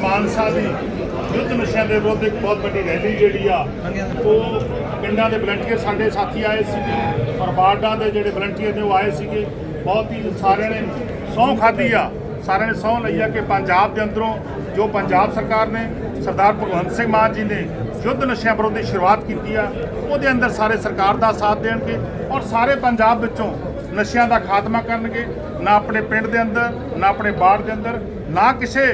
ਮਾਨਸਾ ਦੀ ਯੁੱਧ ਨਸ਼ਿਆਂ ਦੇ ਵਿਰੁੱਧ ਇੱਕ ਬਹੁਤ ਵੱਡੀ ਰੈਲੀ ਜਿਹੜੀ ਆ, ਉਹ ਪਿੰਡਾਂ ਦੇ ਵਲੰਟੀਅਰ ਸਾਡੇ ਸਾਥੀ ਆਏ ਸੀਗੇ ਔਰ ਵਾਰਡਾਂ ਦੇ ਜਿਹੜੇ ਵਲੰਟੀਅਰ ਨੇ ਉਹ ਆਏ ਸੀਗੇ, ਬਹੁਤ ਹੀ ਸਾਰਿਆਂ ਨੇ ਸਹੁੰ ਖਾਧੀ ਆ, ਸਾਰਿਆਂ ਨੇ ਸਹੁੰ ਲਈ ਆ ਕਿ ਪੰਜਾਬ ਦੇ ਅੰਦਰੋਂ ਜੋ ਪੰਜਾਬ ਸਰਕਾਰ ਨੇ, ਸਰਦਾਰ ਭਗਵੰਤ ਸਿੰਘ ਮਾਨ ਜੀ ਨੇ ਯੁੱਧ ਨਸ਼ਿਆਂ ਵਿਰੁੱਧ ਦੀ ਸ਼ੁਰੂਆਤ ਕੀਤੀ ਆ, ਉਹਦੇ ਅੰਦਰ ਸਾਰੇ ਸਰਕਾਰ ਦਾ ਸਾਥ ਦੇਣਗੇ ਔਰ ਸਾਰੇ ਪੰਜਾਬ ਵਿੱਚੋਂ ਨਸ਼ਿਆਂ ਦਾ ਖਾਤਮਾ ਕਰਨਗੇ, ਨਾ ਆਪਣੇ ਪਿੰਡ ਦੇ ਅੰਦਰ, ਨਾ ਆਪਣੇ ਬਾੜ ਦੇ ਅੰਦਰ, ਨਾ ਕਿਸੇ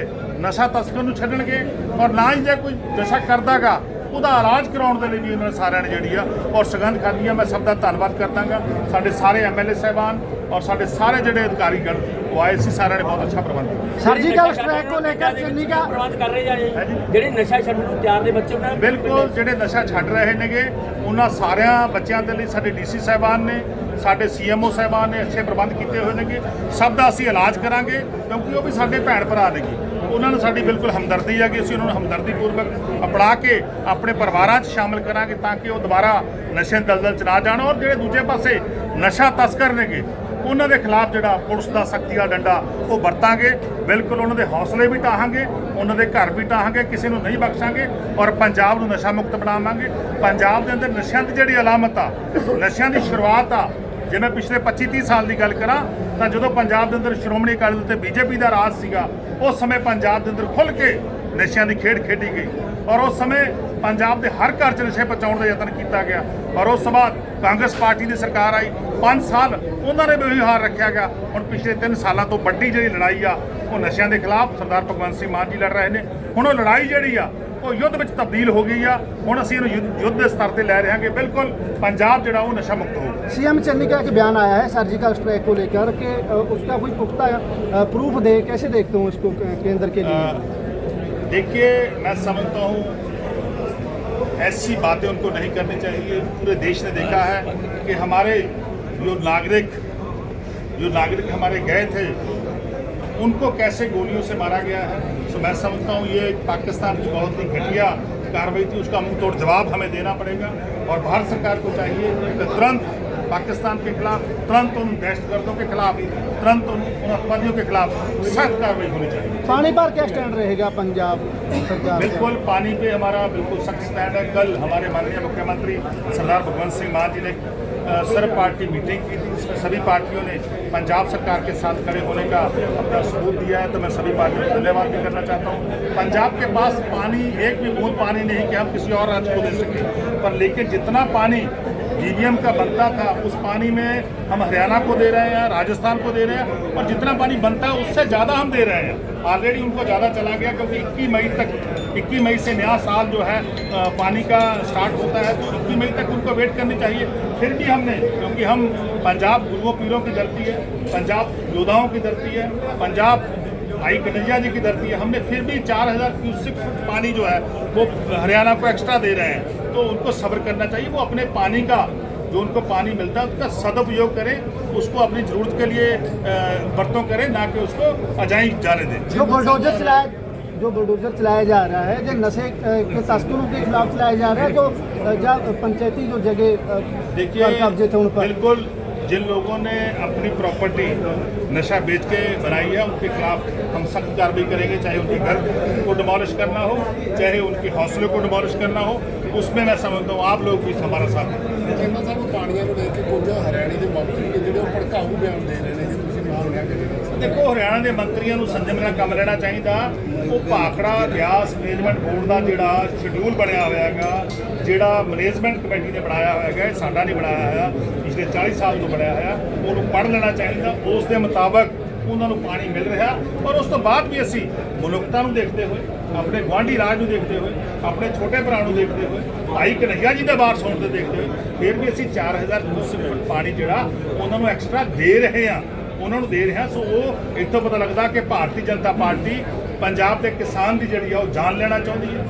ਨਸ਼ਾ ਤਸਕਰ ਨੂੰ ਛੱਡਣਗੇ ਔਰ ਨਾ ਹੀ ਜੇ ਕੋਈ ਨਸ਼ਾ ਕਰਦਾਗਾ ਉਹਦਾ ਇਲਾਜ ਕਰਾਉਣ ਦੇ ਲਈ ਵੀ ਉਹਨਾਂ ਸਾਰਿਆਂ ਨੇ ਜਿਹੜੀ ਆ ਔਰ ਸਗੰਧ ਕਰਦੀ ਆ। ਮੈਂ ਸਭ ਦਾ ਧੰਨਵਾਦ ਕਰਦਾਗਾ। ਸਾਡੇ ਸਾਰੇ ਐਮਐਲਏ ਸਹਿਬਾਨ ਔਰ ਸਾਡੇ ਸਾਰੇ ਜਿਹੜੇ ਅਧਿਕਾਰੀ ਗਣ ਉਹ ਆਏ ਸੀ ਸਾਰਿਆਂ ਨੇ ਬਹੁਤ ਅੱਛਾ ਪ੍ਰਬੰਧ ਕੀਤਾ। ਸਰਜੀਕਲ ਸਟ੍ਰਾਈਕ ਕੋ ਲੈ ਕੇ ਚੰਨੀ ਦਾ ਪ੍ਰਬੰਧ ਕਰ ਰਹੇ ਜਾ। ਜਿਹੜੇ ਨਸ਼ਾ ਛੱਡਣ ਨੂੰ ਤਿਆਰ ਦੇ ਬੱਚੇ ਉਹਨਾਂ ਬਿਲਕੁਲ ਜਿਹੜੇ ਨਸ਼ਾ ਛੱਡ ਰਹੇ ਨੇਗੇ ਉਹਨਾਂ ਸਾਰਿਆਂ ਬੱਚਿਆਂ ਦੇ ਲਈ ਸਾਡੇ ਡੀਸੀ ਸਹਿਬਾਨ ਨੇ ਸਾਡੇ ਸੀਐਮਓ ਸਹਿਬਾਨ ਨੇ ਅੱਛੇ ਪ੍ਰਬੰਧ ਕੀਤੇ ਹੋਏ ਨੇਗੇ। ਸਭ ਦਾ ਅਸੀਂ ਇਲਾਜ ਕਰਾਂਗੇ ਕਿਉਂਕਿ ਉਹ ਵੀ ਸਾਡੇ ਭੈਣ ਭਰਾ ਨੇਗੇ। ਉਹਨਾਂ ਨੂੰ ਸਾਡੀ ਬਿਲਕੁਲ ਹਮਦਰਦੀ ਹੈ ਕਿ ਅਸੀਂ ਉਹਨਾਂ ਨੂੰ ਹਮਦਰਦੀ ਪੂਰਵਕ ਅਪਣਾ ਕੇ ਆਪਣੇ ਪਰਿਵਾਰਾਂ 'ਚ ਸ਼ਾਮਲ ਕਰਾਂਗੇ ਤਾਂ ਕਿ ਉਹ ਦੁਬਾਰਾ ਨਸ਼ੇ ਦਲਦਲ 'ਚ ਨਾ ਜਾਣ ਔਰ ਜਿਹੜੇ ਦੂਜੇ ਪਾਸੇ ਨਸ਼ਾ ਤਸਕਰ ਨੇਗੇ, ਉਹਨਾਂ ਦੇ ਖਿਲਾਫ ਜਿਹੜਾ ਪੁਲਿਸ ਦਾ ਸਖਤੀ ਦਾ ਡੰਡਾ ਉਹ ਵਰਤਾਂਗੇ, ਬਿਲਕੁਲ ਉਹਨਾਂ ਦੇ ਹੌਸਲੇ ਵੀ ਟਾਹਾਂਗੇ, ਉਹਨਾਂ ਦੇ ਘਰ ਵੀ ਢਾਹਾਂਗੇ ਕਿਸੇ ਨੂੰ ਨਹੀਂ ਬਖਸ਼ਾਂਗੇ ਔਰ ਪੰਜਾਬ ਨੂੰ ਨਸ਼ਾ ਮੁਕਤ ਬਣਾਵਾਂਗੇ। ਪੰਜਾਬ ਦੇ ਅੰਦਰ ਨਸ਼ਿਆਂ ਦੀ ਜਿਹੜੀ ਅਲਾਮਤ ਆ, ਨਸ਼ਿਆਂ ਦੀ ਸ਼ੁਰੂਆਤ ਆ, ਜੇ ਮੈਂ ਪਿਛਲੇ 25 30 ਸਾਲ ਦੀ ਗੱਲ ਕਰਾਂ, ਤਾਂ ਜਦੋਂ ਪੰਜਾਬ ਦੇ ਅੰਦਰ ਸ਼੍ਰੋਮਣੀ ਅਕਾਲੀ ਦਲ ਤੇ ਬੀਜੇਪੀ ਦਾ ਰਾਜ ਸੀਗਾ ਉਸ ਸਮੇਂ ਪੰਜਾਬ ਦੇ ਅੰਦਰ ਖੁੱਲ੍ਹ ਕੇ ਨਸ਼ਿਆਂ ਦੀ ਖੇਡ ਖੇਡੀ ਗਈ। ਔਰ ਉਸ ਸਮੇਂ ਪੰਜਾਬ ਦੇ ਹਰ ਘਰ 'ਚ ਨਸ਼ੇ ਪਹੁੰਚਾਉਣ ਦਾ ਯਤਨ ਕੀਤਾ ਗਿਆ। ਔਰ ਉਸ ਤੋਂ ਬਾਅਦ ਕਾਂਗਰਸ ਪਾਰਟੀ ਦੀ ਸਰਕਾਰ ਆਈ। 5 ਸਾਲ ਉਹਨਾਂ ਨੇ ਵੀ ਹਾਰ ਰੱਖਿਆ ਗਿਆ। ਹੁਣ ਪਿਛਲੇ 3 ਸਾਲਾਂ ਤੋਂ ਵੱਡੀ ਜਿਹੜੀ ਲੜਾਈ ਆ, ਉਹ ਨਸ਼ਿਆਂ ਦੇ ਖਿਲਾਫ ਸਰਦਾਰ ਭਗਵੰਤ ਸਿੰਘ ਮਾਨ ਜੀ ਲੜ ਰਹੇ ਨੇ। ਹੁਣ ਉਹ ਲੜਾਈ ਜਿਹੜੀ ਆ ਉਹ ਯੁੱਧ ਵਿੱਚ ਤਬਦੀਲ ਹੋ ਗਈ ਆ ਹੁਣ ਅਸੀਂ ਇਹਨੂੰ ਯੁੱਧ- ਯੁੱਧ ਦੇ ਸਤਰ ਤੇ ਲੈ ਰਹੇ ਹਾਂ ਕਿ ਬਿਲਕੁਲ ਪੰਜਾਬ ਜਿਹੜਾ ਉਹ ਨਸ਼ਾ ਮੁਕਤ ਹੋਊਗਾ सीएम चन्नी का एक बयान आया है सर्जिकल स्ट्राइक को लेकर कि अ, उसका कोई पुख्ता अ, प्रूफ दे कैसे देखते हो इसको अ, केंद्र के लिए अ, देखिए मैं समझता हूँ ऐसी बातें उनको नहीं करनी चाहिए पूरे देश ने देखा है कि हमारे जो नागरिक जो नागरिक हमारे गए थे उनको कैसे गोलियों से मारा गया है? तो मैं समझता हूँ ये पाकिस्तान की बहुत ही घटिया कार्रवाई थी उसका मुँह तोड़ जवाब हमें देना पड़ेगा। और भारत सरकार को चाहिए कि तुरंत पाकिस्तान के खिलाफ तुरंत उन दहशतगर्दों के खिलाफ तुरंत उन अतवादियों के खिलाफ सख्त कार्रवाई होनी चाहिए। पानी पर क्या स्टैंड रहेगा पंजाब सरकार बिल्कुल पानी पे हमारा बिल्कुल सख्त स्टैंड है। कल हमारे माननीय मुख्यमंत्री सरदार भगवंत सिंह मान जी ने सर्व पार्टी मीटिंग की थी इसमें सभी पार्टियों ने पंजाब सरकार के साथ खड़े होने का अपना सबूत दिया है तो मैं सभी पार्टियों को धन्यवाद भी करना चाहता हूँ। पंजाब के पास पानी, एक भी बूंद पानी नहीं कि हम किसी और राज्य को दे सकें। पर लेकिन जितना पानी डीबीएम का बनता था, उस पानी में हम हरियाणा को दे रहे हैं, राजस्थान को दे रहे हैं, और जितना पानी बनता है, उससे ज़्यादा हम दे रहे हैं। ऑलरेडी उनको ज़्यादा चला गया, क्योंकि 21 मई तक 21 मई से नया साल जो है पानी का स्टार्ट होता है तो 21 मई तक उनको वेट करनी चाहिए। फिर भी हमने, क्योंकि हम पंजाब गुरुओं पीरों की धरती है, पंजाब योद्धाओं की धरती है, पंजाब भाई कन्हैया जी की धरती है, हमने फिर भी 4000 क्यूसिक फुट पानी जो है, वो हरियाणा को एक्स्ट्रा दे रहे हैं। तो उनको सब्र करना चाहिए, वो अपने पानी का, जो उनको पानी मिलता है, उसका सदुपयोग करें, उसको अपनी ज़रूरत के लिए बर्तों करें, ना कि उसको अजाई जाने दें। जो बुलडोजर चलाया जो बुलडोजर चलाया जा रहा है जो नशे अ, के तस्करों के खिलाफ चलाया जा रहा है जो अ, जब पंचायती जो जगह अ, देखिए पर कब्जे थे उन पर बिल्कुल जिन लोगों ने अपनी प्रॉपर्टी नशा बेच के बनाई है उनके खिलाफ हम सख्त कार्रवाई करेंगे चाहे उनके घर को डिमोलिश करना हो चाहे उनके हौसले को डिमोलिश करना हो उसमें मैं समझता हूँ आप लोग भी हमारा साथ दें। ਕਹਿੰਦਾ ਸਾਹਿਬ ਪਾਣੀਆਂ ਨੂੰ ਲੈ ਕੇ ਕੁਝ ਹਰਿਆਣੇ ਦੇ ਮੰਤਰੀ ਨੇ ਜਿਹੜੇ ਉਹ ਭੜਕਾਊ ਬਿਆਨ ਦੇ ਰਹੇ ਨੇ ਜੀ ਤੁਸੀਂ ਮਾਨ ਲਿਆ ਕੇ ਦੇਖੋ ਹਰਿਆਣਾ ਦੇ ਮੰਤਰੀਆਂ ਨੂੰ ਸੰਜਮ ਨਾਲ ਕੰਮ ਲੈਣਾ ਚਾਹੀਦਾ ਉਹ ਭਾਖੜਾ ਬਿਆਸ ਮੈਨੇਜਮੈਂਟ ਬੋਰਡ ਦਾ ਜਿਹੜਾ ਸ਼ਡਿਊਲ ਬਣਿਆ ਹੋਇਆ ਹੈਗਾ, ਜਿਹੜਾ ਮੈਨੇਜਮੈਂਟ ਕਮੇਟੀ ਨੇ ਬਣਾਇਆ ਹੋਇਆ ਹੈਗਾ, ਇਹ ਸਾਡਾ ਨਹੀਂ ਬਣਾਇਆ ਹੋਇਆ, ਪਿਛਲੇ 40 ਸਾਲ ਤੋਂ ਬਣਿਆ ਹੋਇਆ, ਉਹਨੂੰ ਪੜ੍ਹ ਲੈਣਾ ਚਾਹੀਦਾ, ਉਸ ਦੇ ਮੁਤਾਬਕ ਉਹਨਾਂ ਨੂੰ ਪਾਣੀ ਮਿਲ ਰਿਹਾ ਔਰ ਉਸ ਤੋਂ ਬਾਅਦ ਵੀ ਅਸੀਂ ਮਨੁੱਖਤਾ ਨੂੰ ਦੇਖਦੇ ਹੋਏ, ਆਪਣੇ ਗੁਆਂਢੀ ਰਾਜ ਨੂੰ ਦੇਖਦੇ ਹੋਏ, ਆਪਣੇ ਛੋਟੇ ਭਰਾ ਨੂੰ ਦੇਖਦੇ ਹੋਏ, ਭਾਈ ਕਨਈਆ ਜੀ ਦਾ ਬਾਰ ਸੁਣ ਤੇ ਦੇਖਦੇ ਹੋਏ, ਫਿਰ ਵੀ ਅਸੀਂ 4000 ਕਿਊਸਿਕ ਫੁੱਟ ਪਾਣੀ ਜਿਹੜਾ ਉਹਨਾਂ ਨੂੰ ਐਕਸਟਰਾ ਦੇ ਰਹੇ ਹਾਂ, ਉਹਨਾਂ ਨੂੰ ਦੇ ਰਿਹਾ ਸੋ ਉਹ ਇੱਥੋਂ ਪਤਾ ਲੱਗਦਾ ਕਿ ਭਾਰਤੀ ਜਨਤਾ ਪਾਰਟੀ ਪੰਜਾਬ ਦੇ ਕਿਸਾਨ ਦੀ ਜਿਹੜੀ ਆ ਉਹ ਜਾਨ ਲੈਣਾ ਚਾਹੁੰਦੀ ਹੈ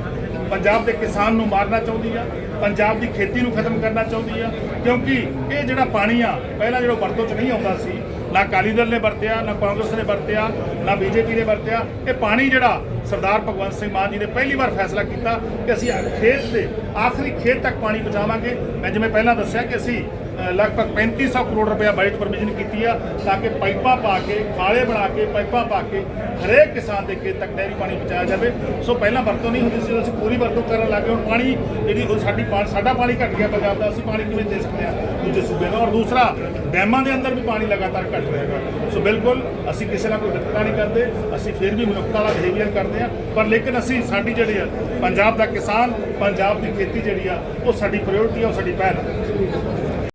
ਪੰਜਾਬ ਦੇ ਕਿਸਾਨ ਨੂੰ ਮਾਰਨਾ ਚਾਹੁੰਦੀ ਆ, ਪੰਜਾਬ ਦੀ ਖੇਤੀ ਨੂੰ ਖਤਮ ਕਰਨਾ ਚਾਹੁੰਦੀ ਆ, ਕਿਉਂਕਿ ਇਹ ਜਿਹੜਾ ਪਾਣੀ ਆ, ਪਹਿਲਾਂ ਜਿਹੜਾ ਵਰਤੋਂ 'ਚ ਨਹੀਂ ਆਉਂਦਾ ਸੀ, ਨਾ ਅਕਾਲੀ ਦਲ ਨੇ ਵਰਤਿਆ, ਨਾ ਕਾਂਗਰਸ ਨੇ ਵਰਤਿਆ, ਨਾ ਬੀਜੇਪੀ ਨੇ ਵਰਤਿਆ, ਇਹ ਪਾਣੀ ਜਿਹੜਾ ਸਰਦਾਰ ਭਗਵੰਤ ਸਿੰਘ ਮਾਨ ਜੀ ਨੇ ਪਹਿਲੀ ਵਾਰ ਫੈਸਲਾ ਕੀਤਾ ਕਿ ਅਸੀਂ ਖੇਤ ਦੇ ਆਖਰੀ ਖੇਤ ਤੱਕ ਪਾਣੀ ਪਹੁੰਚਾਵਾਂਗੇ। ਮੈਂ ਜਿਵੇਂ ਪਹਿਲਾਂ ਦੱਸਿਆ ਕਿ ਅਸੀਂ ਲਗਭਗ 3500 ਕਰੋੜ ਰੁਪਇਆ ਬਜਟ ਪ੍ਰੋਵੀਜ਼ਨ ਕੀਤੀ ਆ ਤਾਂ ਕਿ ਪਾਈਪਾਂ ਪਾ ਕੇ, ਖਾਲੇ ਬਣਾ ਕੇ, ਪਾਈਪਾਂ ਪਾ ਕੇ ਹਰੇਕ ਕਿਸਾਨ ਦੇ ਖੇਤ ਤੱਕ ਨਹਿਰੀ ਪਾਣੀ ਪਹੁੰਚਾਇਆ ਜਾਵੇ। ਸੋ ਪਹਿਲਾਂ ਵਰਤੋਂ ਨਹੀਂ ਹੁੰਦੀ ਸੀ, ਅਸੀਂ ਪੂਰੀ ਵਰਤੋਂ ਕਰਨ ਲੱਗੇ ਹੁਣ ਪਾਣੀ ਜਿਹੜੀ ਉਹ ਸਾਡੀ ਪਾ- ਸਾਡਾ ਪਾਣੀ ਘਟ ਗਿਆ ਪੰਜਾਬ ਦਾ, ਅਸੀਂ ਪਾਣੀ ਕਿਵੇਂ ਦੇ ਸਕਦੇ ਹਾਂ ਦੂਜੇ ਸੂਬੇ ਦਾ? ਔਰ ਦੂਸਰਾ, ਡੈਮਾਂ ਦੇ ਅੰਦਰ ਵੀ ਪਾਣੀ ਲਗਾਤਾਰ ਘਟ ਰਿਹਾ ਹੈਗਾ। ਸੋ ਬਿਲਕੁਲ, ਅਸੀਂ ਕਿਸੇ ਨਾਲ ਕੋਈ ਵਿਤਕਰਾ ਨਹੀਂ ਕਰਦੇ, ਅਸੀਂ ਫਿਰ ਵੀ ਮਨੁੱਖਤਾ ਵਾਲਾ ਬਿਹੇਵੀਅਰ ਕਰਦੇ ਹਾਂ। ਪਰ ਲੇਕਿਨ ਅਸੀਂ, ਸਾਡੀ ਜਿਹੜੀ ਆ, ਪੰਜਾਬ ਦਾ ਕਿਸਾਨ, ਪੰਜਾਬ ਦੀ ਖੇਤੀ ਜਿਹੜੀ ਆ, ਉਹ ਸਾਡੀ ਪ੍ਰਾਇੋਰਟੀ ਆ, ਉਹ ਸਾਡੀ ਪਹਿਲ ਆ।